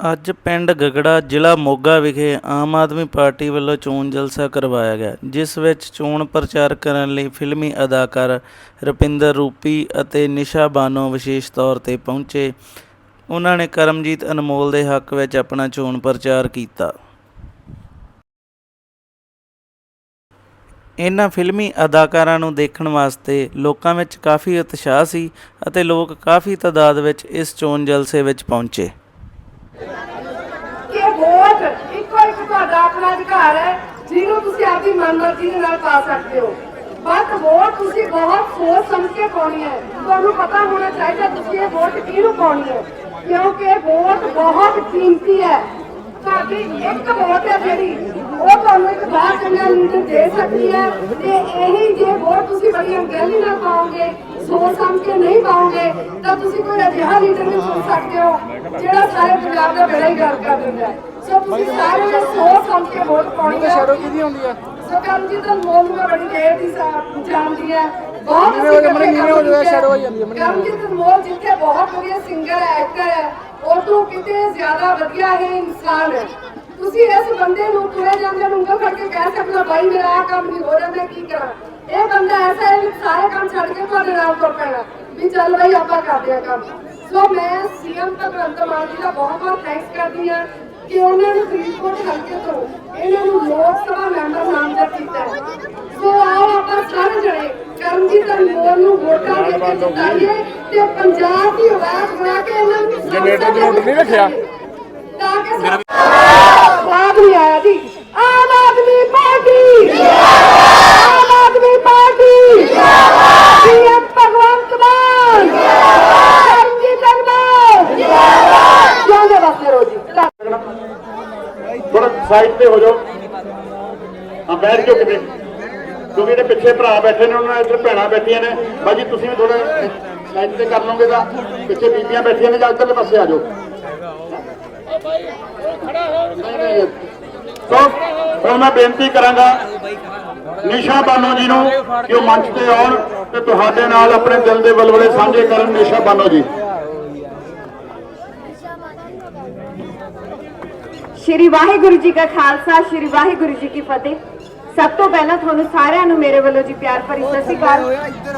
ਅੱਜ ਪਿੰਡ ਗਗੜਾ ਜ਼ਿਲ੍ਹਾ ਮੋਗਾ ਵਿਖੇ ਆਮ ਆਦਮੀ ਪਾਰਟੀ ਵੱਲੋਂ ਚੋਣ ਜਲਸਾ ਕਰਵਾਇਆ ਗਿਆ, ਜਿਸ ਵਿੱਚ ਚੋਣ ਪ੍ਰਚਾਰ ਕਰਨ ਲਈ ਫਿਲਮੀ ਅਦਾਕਾਰ ਰੁਪਿੰਦਰ ਰੂਪੀ ਅਤੇ ਨਿਸ਼ਾ ਬਾਨੋ ਵਿਸ਼ੇਸ਼ ਤੌਰ ਤੇ ਪਹੁੰਚੇ। ਉਹਨਾਂ ਨੇ ਕਰਮਜੀਤ ਅਨਮੋਲ ਦੇ ਹੱਕ ਵਿੱਚ ਆਪਣਾ ਚੋਣ ਪ੍ਰਚਾਰ ਕੀਤਾ। ਇਹਨਾਂ ਫਿਲਮੀ ਅਦਾਕਾਰਾਂ ਨੂੰ ਦੇਖਣ ਵਾਸਤੇ ਲੋਕਾਂ ਵਿੱਚ ਕਾਫੀ ਉਤਸ਼ਾਹ ਸੀ ਅਤੇ ਲੋਕ ਕਾਫੀ ਤਾਦਾਦ ਵਿੱਚ ਇਸ ਚੋਣ ਜਲਸੇ ਵਿੱਚ ਪਹੁੰਚੇ। ਕਿ ਵੋਟ ਇੱਕੋ ਇੱਕ ਤੁਹਾਡਾ ਆਪਣਾ ਅਧਿਕਾਰ ਹੈ, ਜਿਹਨੂੰ ਤੁਸੀਂ ਆਪਦੀ ਮਨਮਰਜ਼ੀ ਦੇ ਨਾਲ ਪਾ ਸਕਦੇ ਹੋ। ਬਸ ਵੋਟ ਤੁਸੀਂ ਬਹੁਤ ਸੋਚ ਸਮਝ ਕੇ ਪਾਉਣੀ ਹੈ। ਤੁਹਾਨੂੰ ਪਤਾ ਹੋਣਾ ਚਾਹੀਦਾ ਤੁਸੀਂ ਇਹ ਵੋਟ ਕਿਹਨੂੰ ਪਾਉਣੀ ਹੈ, ਕਿਉਂਕਿ ਵੋਟ ਬਹੁਤ ਕੀਮਤੀ ਹੈ। ਤੁਹਾਡੀ ਇੱਕ ਵੋਟ ਹੈ ਜਿਹੜੀ, ਉਹ ਤੁਹਾਨੂੰ ਇੱਕ ਬਹੁਤ ਚੰਗਾ ਲੀਡਰ ਦੇ ਸਕਦੀ ਹੈ ਤੇ ਇਹੀ ਜੇ ਵੋਟ ਤੁਸੀਂ ਬੜੀ ਅਣਗਹਿਲੀ ਨਾਲ ਪਾਓਗੇ, ਸੋਚ ਸਮਝ ਕੇ ਨਹੀਂ ਪਾਓਗੇ, ਤਾਂ ਤੁਸੀਂ ਕੋਈ ਅਜਿਹਾ ਲੀਡਰ ਵੀ ਚੁਣ ਸਕਦੇ ਹੋ। ਜਿਹੜਾ ਸਾਰੇ ਪੰਜਾਬ ਦਾ ਬੇੜਾ ਹੀ ਗਰਕ ਕਰ ਦਿੰਦਾ ਹੈ। ਸੋ ਤੁਸੀਂ ਸਾਰੇ ਨੇ ਸੋਚ ਸਮਝ ਕੇ ਵੋਟ ਪਾਉਣੀ ਹੈ ਸ਼ੈਡੋ ਕਿਹਦੀ ਹੁੰਦੀ ਆ? ਸੋ ਕਰਮਜੀਤ ਅਨਮੋਲ ਨੂੰ ਮੈਂ ਬੜੀ ਦੇਰ ਦੀ ਸਾ- ਜਾਣਦੀ ਹੈ। ਬਹੁਤ ਨੀਵੇਂ ਹੋ ਜਾ, ਮਣੀ ਨੀਵੇਂ ਹੋ ਜਾ, shadow ਆਈ ਜਾਂਦੀ ਹੈ, ਹੋ ਜਾ। ਅਨਮੋਲ ਜਿੱਥੇ ਬਹੁਤ ਵਧੀਆ ਸਿੰਗਰ ਹੈ ਐਕਟਰ ਹੈ ਉਹ ਤੋਂ ਕਿਤੇ ਜ਼ਿਆਦਾ ਵਧੀਆ ਹੈ ਇਨਸਾਨ ਹੈ। ਤੁਸੀਂ ਇਸ ਬੰਦੇ ਨੂੰ ਤੁਰੇ ਜਾਂਦੇ ਨੂੰ ਉਂਗਲ ਫੜ ਕੇ ਕਹਿ ਸਕਦੇ ਹੋ ਬਾਈ ਮੇਰਾ ਆਹ ਕੰਮ ਨਹੀਂ ਹੋ ਰਿਹਾ ਮੈਂ ਕੀ ਕਰਾਂ? ਇਹ ਬੰਦਾ ਐਸਾ ਹੈ ਕਿ ਸਾਰੇ ਕੰਮ ਛੱਡ ਕੇ ਤੁਹਾਡੇ ਨਾਲ ਤੁਰ ਪੈਣਾ। ਵੀ ਚੱਲ ਬਾਈ ਆਪਾਂ ਕਰਦੇ ਆ ਕੰਮ। ਸੋ ਮੈਂ ਸੀਐਮ ਭਗਵੰਤ ਮਾਨ ਜੀ ਦਾ ਬਹੁਤ ਬਹੁਤ ਥੈਂਕਸ ਕਰਦੀ ਹਾਂ ਕਿ ਉਹਨਾਂ ਨੂੰ ਫਰੀਦਕੋਟ ਹਲਕੇ ਤੋਂ ਇਹਨਾਂ ਨੂੰ ਲੋਕ ਸਭਾ ਮੈਂਬਰ ਨਾਮਜ਼ਦ ਕੀਤਾ ਸੋ ਆਓ ਆਪਾਂ ਸਾਰੇ ਜਣੇ ਕਰਮਜੀਤ ਅਨਮੋਲ ਨੂੰ ਵੋਟਾਂ ਦੇ ਕੇ ਜਿਤਾਈਏ ਤੇ ਪੰਜਾਬ ਦੀ ਆਵਾਜ਼ ਬਣਾ ਕੇ ਇਹਨਾਂ ਨੂੰ ਜਨਰੇਟਰ ਨੋਟ ਨਹੀਂ ਰੱਖਿਆ? ਤਾਂ ਕਿ ਸਵਾਦ ਨਹੀਂ ਆਇਆ ਜੀ Aam Aadmi party Aam Aadmi party CM Bhagwant Mann Karamjit Anmol ਜਿਉਂਦੇ ਵਸਦੇ ਰਹੋ ਜੀ ਧੰਨਵਾਦ। ਥੋੜਾ ਸਾਈਡ ਤੇ ਹੋ ਜਾਓ। ਆ ਬੈਠ ਜਾਓ ਕਿਵੇਂ ਕਿਉਂਕਿ ਇਹਦੇ ਪਿੱਛੇ ਭਰਾ ਬੈਠੇ ਨੇ ਉਹਨਾਂ ਇੱਧਰ ਭੈਣਾਂ ਬੈਠੀਆਂ ਨੇ। ਬਾਜੀ ਤੁਸੀਂ ਵੀ ਥੋੜਾ ਸਾਈਡ ਤੇ ਕਰ ਲਓਗੇ ਤਾਂ ਪਿੱਛੇ ਬੀਬੀਆਂ ਬੈਠੀਆਂ ਨੇ ਜਾਂ ਇੱਧਰਲੇ ਪਾਸੇ ਆ ਜਾਓ। ਨਹੀਂ, ਨਹੀਂ, ਸੋ ਹੁਣ ਮੈਂ ਬੇਨਤੀ ਕਰਾਂਗਾ ਨਿਸ਼ਾ ਬਾਨੋ ਜੀ ਨੂੰ ਕਿ ਉਹ ਮੰਚ ਤੇ ਆਉਣ ਤੇ ਤੁਹਾਡੇ ਨਾਲ ਆਪਣੇ ਦਿਲ ਦੇ ਬਲਬਲੇ ਸਾਂਝੇ ਕਰਨ ਨਿਸ਼ਾ ਬਾਨੋ ਜੀ। ਸ਼੍ਰੀ ਵਾਹਿਗੁਰੂ ਜੀ ਕਾ ਖਾਲਸਾ ਸ਼੍ਰੀ ਵਾਹਿਗੁਰੂ ਜੀ ਕੀ ਫਤਿਹ। ਸਭ ਤੋਂ ਪਹਿਲਾਂ ਤੁਹਾਨੂੰ ਸਾਰਿਆਂ ਨੂੰ ਮੇਰੇ ਵੱਲੋਂ ਜੀ ਪਿਆਰ ਭਰੀ ਸਤਿ ਸ਼੍ਰੀ ਅਕਾਲ।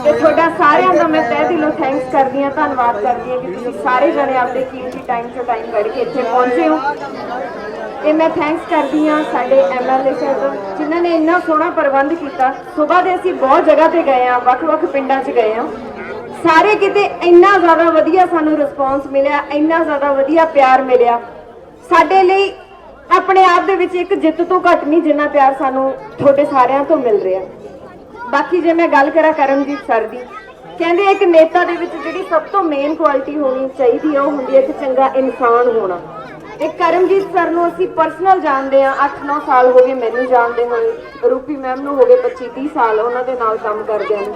ਤੇ ਤੁਹਾਡਾ ਸਾਰਿਆਂ ਦਾ ਮੈਂ ਤਹਿ ਦਿਲੋਂ ਥੈਂਕਸ ਕਰਦੀ ਹਾਂ ਧੰਨਵਾਦ ਕਰਦੀ ਹਾਂ ਕਿ ਤੁਸੀਂ ਸਾਰੇ ਜਣੇ ਆਪਦੇ ਕੀਮਤੀ ਟਾਈਮ ਤੋਂ ਟਾਈਮ ਕੱਢ ਕੇ ਇੱਥੇ ਪਹੁੰਚੇ ਹੋ। ਤੇ ਮੈਂ ਥੈਂਕਸ ਕਰਦੀ ਹਾਂ ਸਾਡੇ ਐਮਐਲਏ ਸਾਹਿਬ ਜਿਨ੍ਹਾਂ ਨੇ ਇੰਨਾ ਸੋਹਣਾ ਪ੍ਰਬੰਧ ਕੀਤਾ। ਸਵੇਰ ਦੇ ਅਸੀਂ ਬਹੁਤ ਜਗ੍ਹਾ ਤੇ ਗਏ ਆ ਵੱਖ-ਵੱਖ ਪਿੰਡਾਂ 'ਚ ਗਏ ਆ ਸਾਰੇ ਕਿਤੇ ਇੰਨਾ ਜ਼ਿਆਦਾ ਵਧੀਆ ਸਾਨੂੰ ਰਿਸਪੌਂਸ ਮਿਲਿਆ ਇੰਨਾ ਜ਼ਿਆਦਾ ਵਧੀਆ ਪਿਆਰ ਮਿਲਿਆ। ਸਾਡੇ ਲਈ ਆਪਣੇ ਆਪ ਦੇ ਵਿੱਚ ਇੱਕ ਜਿੱਤ ਤੋਂ ਘੱਟ ਨਹੀਂ ਜਿੰਨਾ ਪਿਆਰ ਸਾਨੂੰ ਤੁਹਾਡੇ ਸਾਰਿਆਂ ਤੋਂ ਮਿਲ ਰਿਹਾ। ਬਾਕੀ ਜੇ ਮੈਂ ਗੱਲ ਕਰਾਂ ਕਰਮਜੀਤ ਸਰ ਦੀ, ਕਹਿੰਦੇ ਇੱਕ ਨੇਤਾ ਦੇ ਵਿੱਚ ਜਿਹੜੀ ਸਭ ਤੋਂ ਮੇਨ ਕੁਆਲਿਟੀ ਹੋਣੀ ਚਾਹੀਦੀ ਹੈ ਉਹ ਹੁੰਦੀ ਹੈ ਇੱਕ ਚੰਗਾ ਇਨਸਾਨ ਹੋਣਾ। ਤੇ ਕਰਮਜੀਤ ਸਰ ਨੂੰ ਅਸੀਂ ਪਰਸਨਲ ਜਾਣਦੇ ਆ 8-9 ਸਾਲ ਹੋ ਗਏ ਮੈਨੂੰ ਜਾਣਦੇ ਹੋਏ। ਰੂਪੀ ਮੈਮ ਨੂੰ ਹੋ ਗਏ 25-30 ਸਾਲ, ਉਹਨਾਂ ਦੇ ਨਾਲ ਕੰਮ ਕਰਦਿਆਂ ਨੂੰ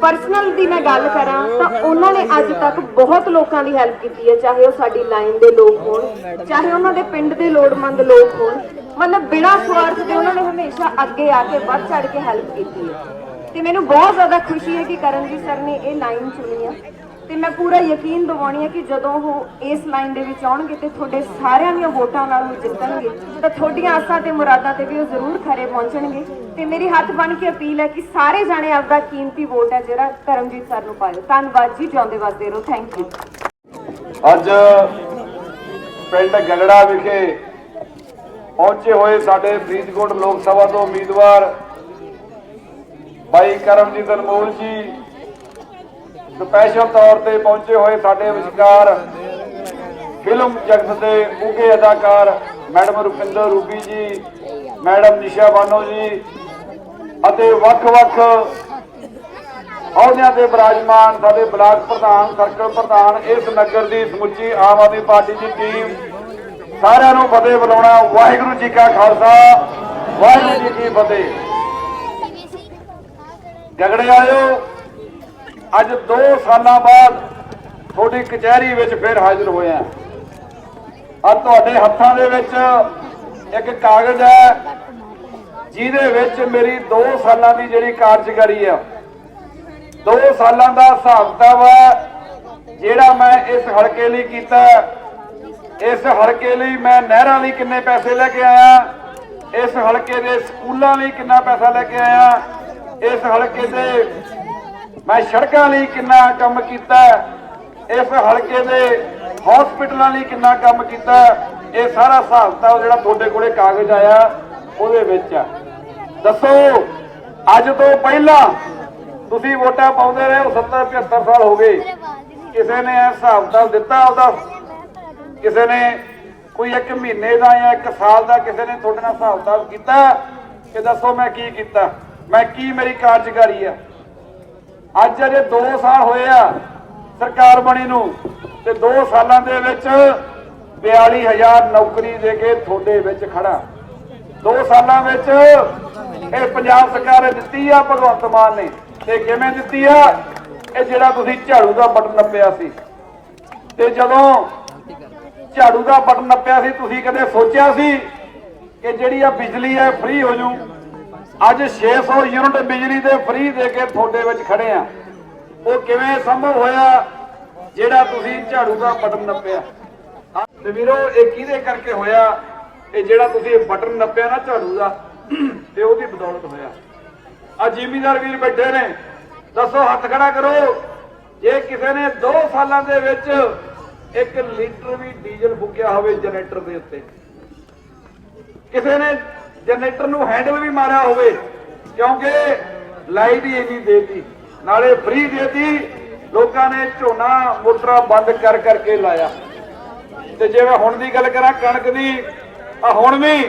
ਪਰਸਨਲ ਦੀ ਮੈਂ ਗੱਲ ਕਰਾਂ ਤਾਂ ਉਹਨਾਂ ਨੇ ਅੱਜ ਤੱਕ ਬਹੁਤ ਲੋਕਾਂ ਦੀ ਹੈਲਪ ਕੀਤੀ ਹੈ, ਚਾਹੇ ਉਹ ਸਾਡੀ ਲਾਈਨ ਦੇ ਲੋਕ ਹੋਣ, ਚਾਹੇ ਉਹਨਾਂ ਦੇ ਪਿੰਡ ਦੇ ਲੋੜਮੰਦ ਲੋਕ ਹੋਣ। ਮਤਲਬ ਬਿਨਾਂ ਸਵਾਰਥ ਦੇ ਉਹਨਾਂ ਨੇ ਹਮੇਸ਼ਾ ਅੱਗੇ ਆ ਕੇ ਵੱਧ ਚੜ ਕੇ ਹੈਲਪ ਕੀਤੀ ਹੈ। ਤੇ ਮੈਨੂੰ ਬਹੁਤ ਜ਼ਿਆਦਾ ਖੁਸ਼ੀ ਹੈ ਕਿ ਕਰਨਜੀਤ ਸਰ ਨੇ ਇਹ ਲਾਈਨ ਚੁਣੀ ਹੈ। ਤੇ ਮੈਂ ਪੂਰਾ ਯਕੀਨ ਦਿਵਾਉਣੀ ਹੈ ਕਿ ਜਦੋਂ ਉਹ ਇਸ ਲਾਈਨ ਦੇ ਵਿੱਚ ਆਉਣਗੇ ਤੇ ਤੁਹਾਡੇ ਸਾਰਿਆਂ ਦੀਆਂ ਵੋਟਾਂ ਨਾਲ ਉਹ ਜਿੱਤਣਗੇ, ਤਾਂ ਤੁਹਾਡੀਆਂ ਆਸਾਂ ਤੇ ਮੁਰਾਦਾਂ ਤੇ ਵੀ ਉਹ ਜ਼ਰੂਰ ਖਰੇ ਪਹੁੰਚਣਗੇ। ਤੇ ਮੇਰੀ ਹੱਥ ਬਣ ਕੇ ਅਪੀਲ ਹੈ ਕਿ ਸਾਰੇ ਜਾਣੇ ਆਪਦਾ ਕੀਮਤੀ ਵੋਟ ਹੈ ਜਿਹੜਾ ਕਰਮਜੀਤ ਸਰ ਨੂੰ ਪਾਇਓ। ਧੰਨਵਾਦ ਜੀ, ਜਿਉਂਦੇ ਵਸਦੇ ਰਹੋ। ਥੈਂਕ ਯੂ ਅੱਜ ਪਿੰਡ ਗਗੜਾ ਵਿਖੇ ਪਹੁੰਚੇ ਹੋਏ ਸਾਡੇ ਫਰੀਦਕੋਟ ਲੋਕ ਸਭਾ ਤੋਂ ਉਮੀਦਵਾਰ ਭਾਈ ਕਰਮਜੀਤ ਅਨਮੋਲ ਜੀ ਸਪੈਸ਼ਲ ਤੌਰ ਤੇ ਪਹੁੰਚੇ ਹੋਏ ਸਾਡੇ ਵਿਚਕਾਰ ਫਿਲਮ ਜਗਤ ਦੇ ਉੱਘੇ ਅਦਾਕਾਰ madam Rupinder Ruby ji, madam Nisha Bano ji ਅਤੇ ਵੱਖ-ਵੱਖ ਅਹੁਦਿਆਂ ਤੇ ਬਿਰਾਜਮਾਨ ਸਾਡੇ ਬਲਾਕ ਪ੍ਰਧਾਨ, ਸਰਕਲ ਪ੍ਰਧਾਨ ਇਸ ਨਗਰ ਦੀ ਸਮੁੱਚੀ ਆਮ ਆਦਮੀ ਪਾਰਟੀ ਦੀ ਟੀਮ ਸਾਰਿਆਂ ਨੂੰ ਫਤਿਹ ਬੁਲਾਉਣਾ। ਵਾਹਿਗੁਰੂ ਜੀ ਕਾ ਖਾਲਸਾ, ਵਾਹਿਗੁਰੂ ਜੀ ਕੀ ਫਤਿਹ। ਗਗੜੇ ਆਇਓ, ਅੱਜ 2 ਸਾਲਾਂ ਬਾਅਦ ਤੁਹਾਡੀ ਕਚਹਿਰੀ ਵਿੱਚ ਫਿਰ ਹਾਜ਼ਰ ਹੋਏ ਆ ਆ ਤੁਹਾਡੇ ਹੱਥਾਂ ਦੇ ਵਿੱਚ ਇੱਕ ਕਾਗਜ਼ ਹੈ। ਜਿਹਦੇ ਵਿੱਚ ਮੇਰੀ 2 ਸਾਲਾਂ ਦੀ ਜਿਹੜੀ ਕਾਰਜਕਾਰੀ ਆ 2 ਸਾਲਾਂ ਦਾ ਹਿਸਾਬਤਾ ਵਾ ਜਿਹੜਾ ਮੈਂ ਇਸ ਹਲਕੇ ਲਈ ਕੀਤਾ ਇਸ ਹਲਕੇ ਲਈ ਮੈਂ ਨਹਿਰਾਂ ਲਈ ਕਿੰਨੇ ਪੈਸੇ ਲੈ ਕੇ ਆਇਆ, ਇਸ ਹਲਕੇ ਦੇ ਸਕੂਲਾਂ ਲਈ ਕਿੰਨਾ ਪੈਸਾ ਲੈ ਕੇ ਆਇਆ, ਇਸ ਹਲਕੇ ਦੇ ਮੈਂ ਸੜਕਾਂ ਲਈ ਕਿੰਨਾ ਕੰਮ ਕੀਤਾ, ਇਸ ਹਲਕੇ ਦੇ ਹਸਪੀਟਲਾਂ ਲਈ ਕਿੰਨਾ ਕੰਮ ਕੀਤਾ, ਇਹ ਸਾਰਾ ਹਿਸਾਬ ਕਿਤਾਬ ਜਿਹੜਾ ਤੁਹਾਡੇ ਕੋਲੇ ਕਾਗਜ਼ ਆਇਆ। ਉਹਦੇ ਵਿੱਚ ਆ। ਦੱਸੋ, ਅੱਜ ਤੋਂ ਪਹਿਲਾਂ ਤੁਸੀਂ ਵੋਟਾਂ ਪਾਉਂਦੇ ਰਹੇ ਹੋ 70 75 ਸਾਲ ਹੋ ਗਏ। ਕਿਸੇ ਨੇ ਹਿਸਾਬ ਕਿਤਾਬ ਦਿੱਤਾ ਉਹਦਾ ਕਿਸੇ ਨੇ ਕੋਈ ਇੱਕ ਮਹੀਨੇ ਦਾ ਜਾਂ ਇੱਕ ਸਾਲ ਦਾ ਕਿਸੇ ਨੇ ਤੁਹਾਡੇ ਨਾਲ ਹਿਸਾਬ ਕਿਤਾਬ ਕੀਤਾ? ਕਿ ਦੱਸੋ ਮੈਂ ਕੀ ਕੀਤਾ? ਮੈਂ ਕੀ ਮੇਰੀ ਕਾਰਜਕਾਰੀ ਆ? ਅੱਜ ਅਜੇ 2 ਸਾਲ ਹੋਏ ਆ ਸਰਕਾਰ ਬਣੀ ਨੂੰ ਤੇ 2 ਸਾਲਾਂ ਦੇ ਵਿੱਚ 42000 ਨੌਕਰੀ ਦੇ ਕੇ ਤੁਹਾਡੇ ਵਿੱਚ ਖੜਾ 2 ਸਾਲਾਂ ਵਿੱਚ ਇਹ ਪੰਜਾਬ ਸਰਕਾਰ ਨੇ ਦਿੱਤੀ ਆ, ਭਗਵੰਤ ਮਾਨ ਨੇ। ਤੇ ਕਿਵੇਂ ਦਿੱਤੀ ਆ? ਇਹ ਜਿਹੜਾ ਤੁਸੀਂ ਝਾੜੂ ਦਾ ਬਟਨ ਨੱਪਿਆ ਸੀ। ਤੇ ਜਦੋਂ ਝਾੜੂ ਦਾ ਬਟਨ ਨੱਪਿਆ ਸੀ, ਤੁਸੀਂ ਕਦੇ ਸੋਚਿਆ ਸੀ ਕਿ ਜਿਹੜੀ ਆ ਬਿਜਲੀ ਹੈ ਫ੍ਰੀ ਹੋ ਜੂ? ਅੱਜ 600 ਯੂਨਿਟ ਬਿਜਲੀ ਦੇ ਫ੍ਰੀ ਦੇ ਕੇ ਤੁਹਾਡੇ ਵਿੱਚ ਖੜੇ ਆ। ਉਹ ਕਿਵੇਂ ਸੰਭਵ ਹੋਇਆ? ਜਿਹੜਾ ਤੁਸੀਂ ਝਾੜੂ ਦਾ ਬਟਨ ਨੱਪਿਆ? ਤੇ ਵੀਰੋ, ਇਹ ਕਿਹਦੇ ਕਰਕੇ ਹੋਇਆ? ਇਹ ਜਿਹੜਾ ਤੁਸੀਂ ਇਹ ਬਟਨ ਨੱਪਿਆ ਨਾ ਝਾੜੂ ਦਾ, ਤੇ ਉਹਦੀ ਬਦੌਲਤ ਹੋਇਆ। ਆ ਜ਼ਿਮੀਦਾਰ ਵੀਰ ਬੈਠੇ ਨੇ। ਦੱਸੋ, ਹੱਥ ਖੜਾ ਕਰੋ। ਜੇ ਕਿਸੇ ਨੇ 2 ਸਾਲਾਂ ਦੇ ਵਿੱਚ ਇੱਕ ਲੀਟਰ ਵੀ ਡੀਜ਼ਲ ਫੁੱਕਿਆ ਹੋਵੇ ਜਨਰੇਟਰ ਦੇ ਉੱਤੇ, ਕਿਸੇ ਨੇ ਜਨਰੇਟਰ ਨੂੰ ਹੈਂਡਲ ਵੀ ਮਾਰਿਆ ਹੋਵੇ, ਕਿਉਂਕਿ ਲਾਈਟ ਹੀ ਇੰਨੀ ਦੇਤੀ। ਨਾਲੇ ਫ੍ਰੀ ਦੇਤੀ। ਲੋਕਾਂ ਨੇ ਝੋਨਾ ਮੋਟਰਾਂ ਬੰਦ ਕਰ ਕਰਕੇ ਲਾਇਆ। ਤੇ ਜੇ ਮੈਂ ਹੁਣ ਦੀ ਗੱਲ ਕਰਾਂ, ਕਣਕ ਦੀ ਆ ਹੁਣ ਵੀ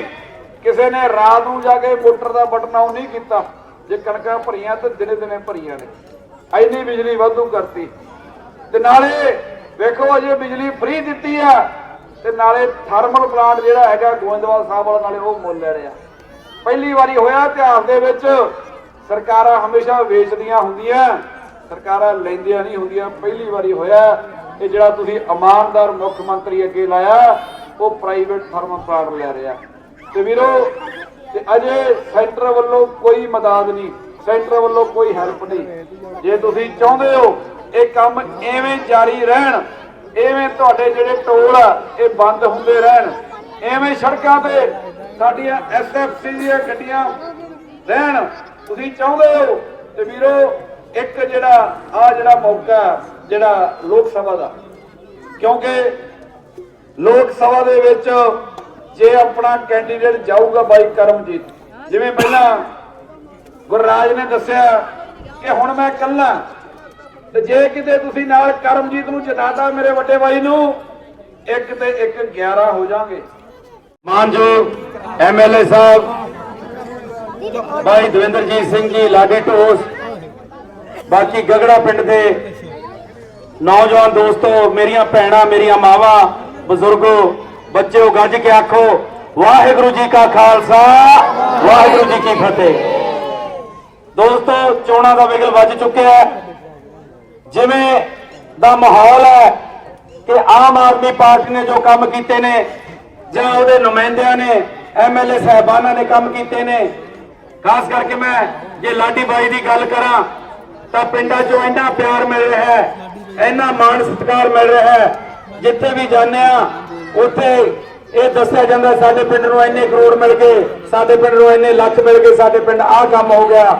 ਕਿਸੇ ਨੇ ਰਾਤ ਨੂੰ ਜਾ ਕੇ ਮੋਟਰ ਦਾ ਬਟਨ ਆਨ ਨਹੀਂ ਕੀਤਾ, ਜੇ ਕਣਕਾਂ ਭਰੀਆਂ ਤੇ ਦਿਨੇ ਦਿਨੇ ਭਰੀਆਂ ਨੇ। ਐਨੀ ਬਿਜਲੀ ਵਾਧੂ ਕਰਤੀ। ਤੇ ਨਾਲੇ ਵੇਖੋ, ਅਜੇ ਬਿਜਲੀ ਫ੍ਰੀ ਦਿੱਤੀ ਆ, ਤੇ ਨਾਲੇ ਥਰਮਲ ਪਲਾਂਟ ਜਿਹੜਾ ਹੈਗਾ ਗੋਇੰਦਵਾਲ ਸਾਹਿਬ ਵਾਲਾ, ਨਾਲੇ ਉਹ ਮੁੱਲ ਲੈ ਰਿਹਾ ਪਹਿਲੀ ਵਾਰੀ ਹੋਇਆ ਇਤਿਹਾਸ ਦੇ ਵਿੱਚ, ਸਰਕਾਰਾਂ ਹਮੇਸ਼ਾ ਵੇਚਦੀਆਂ ਹੁੰਦੀਆਂ, ਸਰਕਾਰਾਂ ਲੈਂਦੀਆਂ ਨਹੀਂ ਹੁੰਦੀਆਂ। ਪਹਿਲੀ ਵਾਰੀ ਹੋਇਆ, ਇਹ ਜਿਹੜਾ ਤੁਸੀਂ ਇਮਾਨਦਾਰ ਮੁੱਖ ਮੰਤਰੀ ਅੱਗੇ ਲਾਇਆ ਉਹ ਪ੍ਰਾਈਵੇਟ ਥਰਮਲ ਪਲਾਂਟ ਲੈ ਰਿਹਾ ਤੇ ਵੀਰੋ, ਤੇ ਅਜੇ ਸੈਂਟਰ ਵੱਲੋਂ ਕੋਈ ਮਦਦ ਨਹੀਂ ਸੈਂਟਰ ਵੱਲੋਂ ਕੋਈ ਹੈਲਪ ਨਹੀਂ। ਜੇ ਤੁਸੀਂ ਚਾਹੁੰਦੇ ਹੋ ਇਹ ਕੰਮ ਐਵੇਂ ਜਾਰੀ ਰਹਿਣ, ਐਵੇਂ ਤੁਹਾਡੇ ਜਿਹੜੇ ਟੋਲ ਆ, ਇਹ ਬੰਦ ਹੁੰਦੇ ਰਹਿਣ, ਐਵੇਂ ਸੜਕਾਂ ਤੇ ਸਾਡੀਆਂ ਐਸਐਫਸੀ ਦੀਆਂ ਗੱਡੀਆਂ ਰਹਿਣ, ਤੁਸੀਂ ਚਾਹੁੰਦੇ ਹੋ, ਤੇ ਵੀਰੋ, ਇੱਕ ਜਿਹੜਾ ਆ ਜਿਹੜਾ ਮੌਕਾ, ਜਿਹੜਾ ਲੋਕ ਸਭਾ ਦਾ। ਕਿਉਂਕਿ ਲੋਕ ਸਭਾ ਦੇ ਵਿੱਚ ਜੇ ਆਪਣਾ ਕੈਂਡੀਡੇਟ ਜਾਊਗਾ ਬਾਈ ਕਰਮਜੀਤ, ਜਿਵੇਂ ਪਹਿਲਾਂ ਗੁਰਰਾਜ ਨੇ ਦੱਸਿਆ ਕਿ ਹੁਣ ਮੈਂ ਇਕੱਲਾ, ਤੇ ਜੇ ਕਿਤੇ ਤੁਸੀਂ ਨਾਲ ਕਰਮਜੀਤ ਨੂੰ ਜਿਤਾਤਾ ਮੇਰੇ ਵੱਡੇ ਬਾਈ ਨੂੰ, ਇੱਕ ਤੇ ਇੱਕ 11 ਹੋ ਜਾਣਗੇ। ਮਾਨਯੋਗ ਐਮਐਲਏ ਸਾਹਿਬ ਭਾਈ ਦਵਿੰਦਰਜੀਤ ਸਿੰਘ ਜੀ, ਲਾਗੇ ਢੋਸ, ਬਾਕੀ ਗਗੜਾ ਪਿੰਡ ਦੇ ਨੌਜਵਾਨ ਦੋਸਤੋ, ਮੇਰੀਆਂ ਭੈਣਾਂ, ਮੇਰੀਆਂ ਮਾਵਾਂ ਬਜ਼ੁਰਗੋ, ਬੱਚਿਓ, ਗੱਜ ਕੇ ਆਖੋ, ਵਾਹਿਗੁਰੂ ਜੀ ਕਾ ਖਾਲਸਾ, ਵਾਹਿਗੁਰੂ ਜੀ ਕੀ ਫਤਿਹ। ਦੋਸਤੋ, ਚੋਣਾਂ ਦਾ ਵਿਗਲ ਵੱਜ ਚੁੱਕਿਆ ਹੈ। ਜਿਵੇਂ ਦਾ ਮਾਹੌਲ ਹੈ ਕਿ ਆਮ ਆਦਮੀ ਪਾਰਟੀ ਨੇ ਜੋ ਕੰਮ ਕੀਤੇ ਨੇ, ਜਾਂ ਉਹਦੇ ਨੁਮਾਇੰਦਿਆਂ ਨੇ ਐਮਐਲਏ ਸਾਹਿਬਾਨਾਂ ਨੇ ਕੰਮ ਕੀਤੇ ਨੇ, ਖਾਸ ਕਰਕੇ ਮੈਂ ਜੇ ਲਾਡੀ ਬਾਈ ਦੀ ਗੱਲ ਕਰਾਂ, ਤਾਂ ਪਿੰਡਾਂ 'ਚੋਂ ਇੰਨਾ ਪਿਆਰ ਮਿਲ ਰਿਹਾ ਹੈ, ਇੰਨਾ ਮਾਣ ਸਤਿਕਾਰ ਮਿਲ ਰਿਹਾ ਹੈ ਜਿੱਥੇ ਵੀ ਜਾਂਦੇ ਆ ਉੱਥੇ ਇਹ ਦੱਸਿਆ ਜਾਂਦਾ ਸਾਡੇ ਪਿੰਡ ਨੂੰ ਇੰਨੇ ਕਰੋੜ ਮਿਲ ਗਏ, ਸਾਡੇ ਪਿੰਡ ਨੂੰ ਇੰਨੇ ਲੱਖ ਮਿਲ ਗਏ, ਸਾਡੇ ਪਿੰਡ ਆਹ ਕੰਮ ਹੋ ਗਿਆ।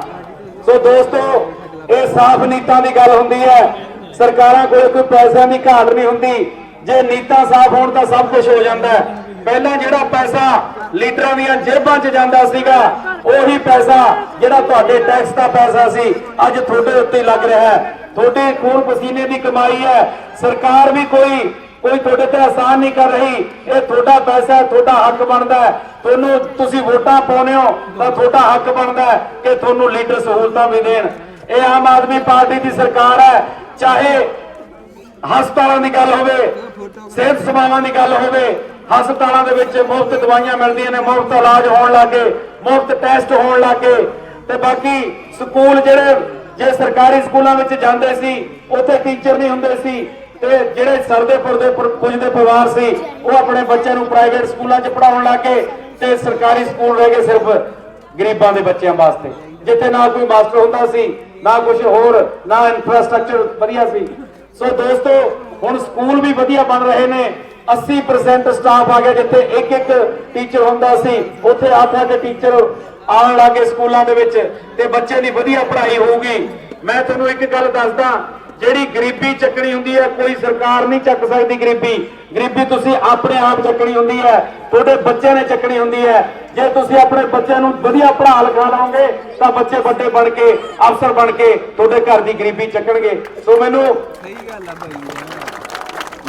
ਸੋ ਦੋਸਤੋ, ਇਹ ਸਾਫ਼ ਨੀਤਾਂ ਦੀ ਗੱਲ ਹੁੰਦੀ ਹੈ। ਸਰਕਾਰਾਂ ਕੋਲ ਕੋਈ ਪੈਸਿਆਂ ਦੀ ਘਾਟ ਨਹੀਂ ਹੁੰਦੀ। ਜੇ ਨੀਤਾਂ ਸਾਫ਼ ਹੋਣ ਤਾਂ ਸਭ ਕੁਝ ਹੋ ਜਾਂਦਾ ਪਹਿਲਾਂ ਜਿਹੜਾ ਪੈਸਾ ਲੀਡਰਾਂ ਦੀਆਂ ਜੇਬਾਂ 'ਚ ਜਾਂਦਾ ਸੀਗਾ, ਉਹੀ ਪੈਸਾ ਜਿਹੜਾ ਤੁਹਾਡੇ ਟੈਕਸ ਦਾ ਪੈਸਾ ਸੀ, ਅੱਜ ਤੁਹਾਡੇ ਉੱਤੇ ਲੱਗ ਰਿਹਾ ਹੈ। ਤੁਹਾਡੇ ਖੂਨ ਪਸੀਨੇ ਦੀ ਕਮਾਈ ਹੈ। ਸਰਕਾਰ ਵੀ ਕੋਈ ਕੋਈ ਤੁਹਾਡੇ ਤੇ ਆਸਾਨ ਨਹੀਂ ਕਰ ਰਹੀ, ਇਹ ਤੁਹਾਡਾ ਪੈਸਾ ਹੈ, ਤੁਹਾਡਾ ਹੱਕ ਬਣਦਾ ਹੈ। ਤੁਹਾਨੂੰ ਤੁਸੀਂ ਵੋਟਾਂ ਪਾਉਂਦੇ ਹੋ ਤਾਂ ਤੁਹਾਡਾ ਹੱਕ ਬਣਦਾ ਹੈ ਕਿ ਤੁਹਾਨੂੰ ਲੀਡਰ ਸਹੂਲਤਾਂ ਵੀ ਦੇਣ। ਇਹ ਆਮ ਆਦਮੀ ਪਾਰਟੀ ਦੀ ਸਰਕਾਰ ਹੈ, ਚਾਹੇ ਹਸਪਤਾਲਾਂ ਦੀ ਗੱਲ ਹੋਵੇ, ਸਿਹਤ ਸੇਵਾਵਾਂ ਦੀ ਗੱਲ ਹੋਵੇ, ਹਸਪਤਾਲਾਂ ਦੇ ਵਿੱਚ ਮੁਫਤ ਦਵਾਈਆਂ ਮਿਲਦੀਆਂ ਨੇ, ਮੁਫਤ ਇਲਾਜ ਹੋਣ ਲੱਗੇ, ਮੁਫਤ ਟੈਸਟ ਹੋਣ ਲੱਗੇ। ਤੇ ਬਾਕੀ ਸਕੂਲ ਜਿਹੜੇ, ਜੇ ਸਰਕਾਰੀ ਸਕੂਲਾਂ ਵਿੱਚ ਜਾਂਦੇ ਸੀ, ਉੱਥੇ ਟੀਚਰ ਨਹੀਂ ਹੁੰਦੇ ਸੀ ਤੇ ਜਿਹੜੇ ਸਰਦੇਪੁਰ ਦੇ ਪੁੱਜਦੇ ਪਰਿਵਾਰ ਸੀ, ਉਹ ਆਪਣੇ ਬੱਚਿਆਂ ਨੂੰ ਪ੍ਰਾਈਵੇਟ ਸਕੂਲਾਂ 'ਚ ਪੜਾਉਣ ਲੱਗੇ ਤੇ ਸਰਕਾਰੀ ਸਕੂਲ ਰਹਿ ਗਏ ਸਿਰਫ ਗਰੀਬਾਂ ਦੇ ਬੱਚਿਆਂ ਵਾਸਤੇ। ਜਿੱਥੇ ਨਾ ਕੋਈ ਮਾਸਟਰ ਹੁੰਦਾ ਸੀ, ਨਾ ਕੁਝ ਹੋਰ, ਨਾ ਇਨਫਰਾਸਟ੍ਰਕਚਰ ਵਧੀਆ ਸੀ। ਸੋ ਦੋਸਤੋ, ਹੁਣ ਸਕੂਲ ਵੀ ਵਧੀਆ ਬਣ ਰਹੇ ਨੇ। 80% ਸਟਾਫ ਆ ਗਿਆ ਜਿੱਥੇ ਇੱਕ ਇੱਕ ਟੀਚਰ ਹੁੰਦਾ ਸੀ। ਉੱਥੇ 8-8 ਟੀਚਰ ਆਉਣ ਲੱਗੇ ਸਕੂਲਾਂ ਦੇ ਵਿੱਚ ਤੇ ਬੱਚੇ ਦੀ ਵਧੀਆ ਪੜ੍ਹਾਈ ਹੋਊਗੀ। ਮੈਂ ਤੁਹਾਨੂੰ ਇੱਕ ਗੱਲ ਦੱਸਦਾ ਜਿਹੜੀ ਗਰੀਬੀ ਚੱਕਣੀ ਹੁੰਦੀ ਹੈ ਕੋਈ ਸਰਕਾਰ ਨਹੀਂ ਚੱਕ ਸਕਦੀ ਗਰੀਬੀ। ਗਰੀਬੀ ਤੁਸੀਂ ਆਪਣੇ ਆਪ ਚੱਕਣੀ ਹੁੰਦੀ ਹੈ ਤੁਹਾਡੇ ਬੱਚਿਆਂ ਨੇ ਚੱਕਣੀ ਹੁੰਦੀ ਹੈ। ਜੇ ਤੁਸੀਂ ਆਪਣੇ ਬੱਚਿਆਂ ਨੂੰ ਵਧੀਆ ਪੜ੍ਹਾ ਲਿਖਾ ਲਓਗੇ ਤਾਂ ਬੱਚੇ ਵੱਡੇ ਬਣ ਕੇ ਅਫਸਰ ਬਣ ਕੇ ਤੁਹਾਡੇ ਘਰ ਦੀ ਗਰੀਬੀ ਚੱਕਣਗੇ। ਸੋ ਮੈਨੂੰ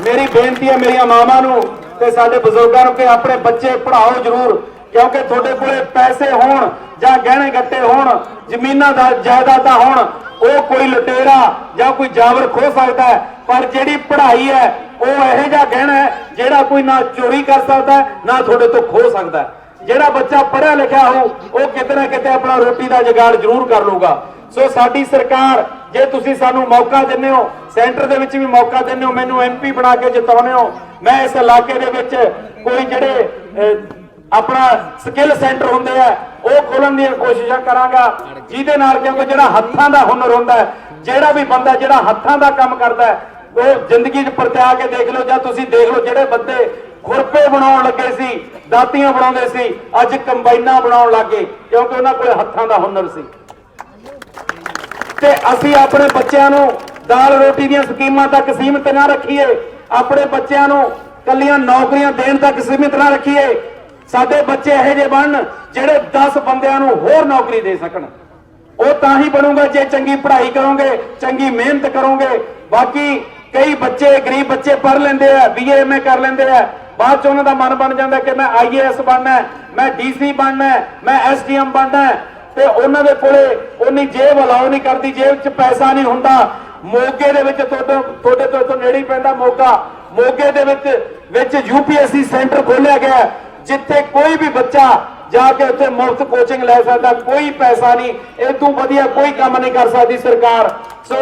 ਮੇਰੀ ਬੇਨਤੀ ਹੈ ਮੇਰੀਆਂ ਮਾਵਾਂ ਨੂੰ ਤੇ ਸਾਡੇ ਬਜ਼ੁਰਗਾਂ ਨੂੰ ਕਿ ਆਪਣੇ ਬੱਚੇ ਪੜ੍ਹਾਓ ਜ਼ਰੂਰ। ਕਿਉਂਕਿ ਤੁਹਾਡੇ ਕੋਲੇ ਪੈਸੇ ਹੋਣ ਜਾਂ ਗਹਿਣੇ ਗੱਟੇ ਹੋਣ, ਜ਼ਮੀਨਾਂ ਦਾ ਜਾਇਦਾਦਾਂ ਹੋਣ, ਉਹ ਕੋਈ ਲੁਟੇਰਾ ਜਾਂ ਕੋਈ ਜਾਬਰ ਖੋ ਸਕਦਾ ਹੈ। ਪਰ ਜਿਹੜੀ ਪੜ੍ਹਾਈ ਹੈ, ਉਹ ਇਹੋ ਜਿਹਾ ਗਹਿਣਾ ਹੈ ਜਿਹੜਾ ਕੋਈ ਨਾ ਚੋਰੀ ਕਰ ਸਕਦਾ ਨਾ ਤੁਹਾਡੇ ਤੋਂ ਖੋ ਸਕਦਾ ਜਿਹੜਾ ਬੱਚਾ ਪੜ੍ਹਿਆ ਲਿਖਿਆ ਹੋ, ਉਹ ਕਿਤੇ ਨਾ ਕਿਤੇ ਆਪਣਾ ਰੋਟੀ ਦਾ ਜਗਾੜ ਜ਼ਰੂਰ ਕਰ ਲੂਗਾ ਸੋ ਸਾਡੀ ਸਰਕਾਰ, ਜੇ ਤੁਸੀਂ ਸਾਨੂੰ ਮੌਕਾ ਦਿੰਦੇ ਹੋ, ਸੈਂਟਰ ਦੇ ਵਿੱਚ ਵੀ ਮੌਕਾ ਦਿੰਦੇ ਹੋ, ਮੈਨੂੰ ਐਮਪੀ ਬਣਾ ਕੇ ਜਿਤਾਉਂਦੇ ਹੋ, ਮੈਂ ਇਸ ਇਲਾਕੇ ਦੇ ਵਿੱਚ ਕੋਈ ਜਿਹੜੇ ਆਪਣਾ ਸਕਿੱਲ ਸੈਂਟਰ ਹੁੰਦੇ ਆ, ਉਹ ਖੋਲਣ ਦੀਆਂ ਕੋਸ਼ਿਸ਼ਾਂ ਕਰਾਂਗਾ। ਜਿਹਦੇ ਨਾਲ ਕਿਉਂਕਿ ਜਿਹੜਾ ਹੱਥਾਂ ਦਾ ਹੁਨਰ ਹੁੰਦਾ ਹੈ, ਜਿਹੜਾ ਵੀ ਬੰਦਾ ਜਿਹੜਾ ਹੱਥਾਂ ਦਾ ਕੰਮ ਕਰਦਾ ਹੈ, ਉਹ ਜ਼ਿੰਦਗੀ 'ਚ ਪਰਤਿਆ ਕੇ ਦੇਖ ਲਓ, ਜਾਂ ਤੁਸੀਂ ਦੇਖ ਲਓ ਜਿਹੜੇ ਬੰਦੇ ਖੁਰਪੇ ਬਣਾਉਣ ਲੱਗੇ ਸੀ, ਦਾਤੀਆਂ ਬਣਾਉਂਦੇ ਸੀ, ਅੱਜ ਕੰਬਾਈਨਾਂ ਬਣਾਉਣ ਲੱਗੇ ਕਿਉਂਕਿ ਉਹਨਾਂ ਕੋਲੇ ਹੱਥਾਂ ਦਾ ਹੁਨਰ ਸੀ। ਤੇ ਅਸੀਂ ਆਪਣੇ ਬੱਚਿਆਂ ਨੂੰ ਦਾਲ ਰੋਟੀ ਦੀਆਂ ਸਕੀਮਾਂ ਤੱਕ ਸੀਮਿਤ ਨਾ ਰੱਖੀਏ, ਆਪਣੇ ਬੱਚਿਆਂ ਨੂੰ ਕੱਲੀਆਂ ਨੌਕਰੀਆਂ ਦੇਣ ਤੱਕ ਸੀਮਿਤ ਨਾ ਰੱਖੀਏ ਸਾਡੇ ਬੱਚੇ ਇਹੋ ਜਿਹੇ ਬਣਨ ਜਿਹੜੇ 10 ਬੰਦਿਆਂ ਨੂੰ ਹੋਰ ਨੌਕਰੀ ਦੇ ਸਕਣ। ਉਹ ਤਾਂ ਹੀ ਬਣੂਗਾ ਜੇ ਚੰਗੀ ਪੜ੍ਹਾਈ ਕਰੋਗੇ, ਚੰਗੀ ਮਿਹਨਤ ਕਰੋਗੇ। ਬਾਕੀ ਕਈ ਬੱਚੇ, ਗਰੀਬ ਬੱਚੇ ਪੜ੍ਹ ਲੈਂਦੇ ਆ ਬੀਏ ਐਮਏ ਕਰ ਲੈਂਦੇ ਆ। ਬਾਅਦ ਚ ਉਹਨਾਂ ਦਾ ਮਨ ਬਣ ਜਾਂਦਾ ਕਿ ਮੈਂ ਆਈਏਐਸ ਬਣਨਾ, ਮੈਂ ਡੀਸੀ ਬਣਨਾ ਹੈ ਮੈਂ ਐਸਡੀਐਮ ਬਣਨਾ। ਤੇ ਉਹਨਾਂ ਦੇ ਕੋਲੇ ਉਨੀ ਜੇਬ ਅਲਾਉ ਨਹੀਂ ਕਰਦੀ, ਜੇਬ 'ਚ ਪੈਸਾ ਨਹੀਂ ਹੁੰਦਾ। ਮੋਗੇ ਦੇ ਵਿੱਚ ਤੁਹਾਡੇ ਤੁਹਾਡੇ ਤੋਂ ਨੇੜੇ ਪੈਂਦਾ ਮੋਗਾ। ਮੋਗੇ ਦੇ ਵਿੱਚ ਵਿੱਚ ਯੂਪੀਐਸਸੀ ਸੈਂਟਰ ਖੋਲਿਆ ਗਿਆ। ਜਿੱਥੇ ਕੋਈ ਵੀ ਬੱਚਾ ਜਾ ਕੇ ਉੱਥੇ ਮੁਫਤ ਕੋਚਿੰਗ ਲੈ ਸਕਦਾ, ਕੋਈ ਪੈਸਾ ਨਹੀਂ ਇਹ ਤੋਂ ਵਧੀਆ ਕੋਈ ਕੰਮ ਨਹੀਂ ਕਰ ਸਕਦੀ ਸਰਕਾਰ। ਸੋ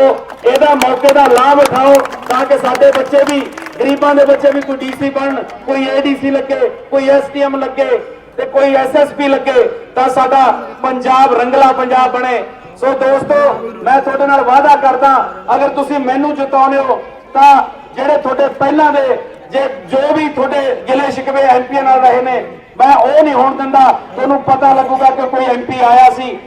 ਇਹਦਾ ਮੌਕੇ ਦਾ ਲਾਭ ਉਠਾਓ ਤਾਂ ਕਿ ਸਾਡੇ ਬੱਚੇ ਵੀ, ਗਰੀਬਾਂ ਦੇ ਬੱਚੇ ਵੀ ਕੋਈ ਡੀਸੀ ਬਣਨ ਕੋਈ ਏਡੀਸੀ ਲੱਗੇ, ਕੋਈ ਐਸਟੀਐਮ ਲੱਗੇ ਤੇ ਕੋਈ ਐਸਐਸਪੀ ਲੱਗੇ ਤਾਂ ਸਾਡਾ ਪੰਜਾਬ ਰੰਗਲਾ ਪੰਜਾਬ ਬਣੇ। ਸੋ ਦੋਸਤੋ, ਮੈਂ ਤੁਹਾਡੇ ਨਾਲ ਵਾਅਦਾ ਕਰਦਾ, ਅਗਰ ਤੁਸੀਂ ਮੈਨੂੰ ਜਿਤਾਉਂਦੇ ਹੋ ਤਾਂ ਜਿਹੜੇ ਤੁਹਾਡੇ ਪਹਿਲਾਂ ਦੇ ਜੇ ਜੋ ਵੀ ਤੁਹਾਡੇ ਗਿਲੇ ਸ਼ਿਕਵੇ ਐਮਪੀ ਨਾਲ ਰਹੇ ਨੇ, ਮੈਂ ਉਹ ਨਹੀਂ ਹੋਣ ਦਿੰਦਾ। ਤੁਹਾਨੂੰ ਪਤਾ ਲੱਗੂਗਾ ਕਿ ਕੋਈ ਐਮਪੀ ਆਇਆ ਸੀ।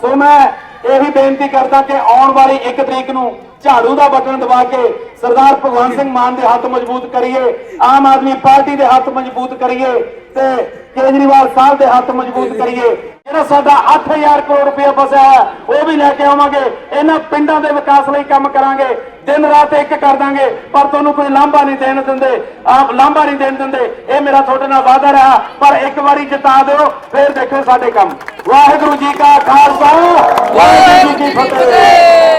ਸੋ ਮੈਂ ਇਹੀ ਬੇਨਤੀ ਕਰਦਾ ਕਿ ਆਉਣ ਵਾਲੀ 1 ਤਰੀਕ ਨੂੰ ਝਾੜੂ ਦਾ ਬਟਨ ਦਬਾ ਕੇ ਸਰਦਾਰ ਭਗਵੰਤ ਸਿੰਘ ਮਾਨ ਦੇ ਹੱਥ ਮਜ਼ਬੂਤ ਕਰੀਏ, ਆਮ ਆਦਮੀ ਪਾਰਟੀ ਦੇ ਹੱਥ ਮਜ਼ਬੂਤ ਕਰੀਏ ਤੇ ਕੇਜਰੀਵਾਲ ਸਾਹਿਬ ਦੇ ਹੱਥ ਮਜ਼ਬੂਤ ਕਰੀਏ। ਜਿਹੜਾ ਸਾਡਾ 8000 ਕਰੋੜ ਰੁਪਏ ਫਸਿਆ ਹੈ ਉਹ ਵੀ ਲੈ ਕੇ ਆਵਾਂਗੇ। ਇਹਨਾਂ ਪਿੰਡਾਂ ਦੇ ਵਿਕਾਸ ਲਈ ਕੰਮ ਕਰਾਂਗੇ। ਦਿਨ ਰਾਤ ਇੱਕ ਕਰ ਦਾਂਗੇ, ਪਰ ਤੁਹਾਨੂੰ ਕੋਈ ਲਾਂਭਾ ਨਹੀਂ ਦੇਣ ਦਿੰਦੇ। ਆਪ ਲਾਂਭਾ ਨਹੀਂ ਦੇਣ ਦਿੰਦੇ। ਇਹ ਮੇਰਾ ਤੁਹਾਡੇ ਨਾਲ ਵਾਅਦਾ ਰਿਹਾ, ਪਰ ਇੱਕ ਵਾਰੀ ਜਿਤਾ ਦਿਓ, ਫਿਰ ਦੇਖੋ ਸਾਡੇ ਕੰਮ। ਵਾਹਿਗੁਰੂ ਜੀ ਕਾ ਖਾਲਸਾ, ਵਾਹਿਗੁਰੂ ਜੀ ਫਤਿਹ।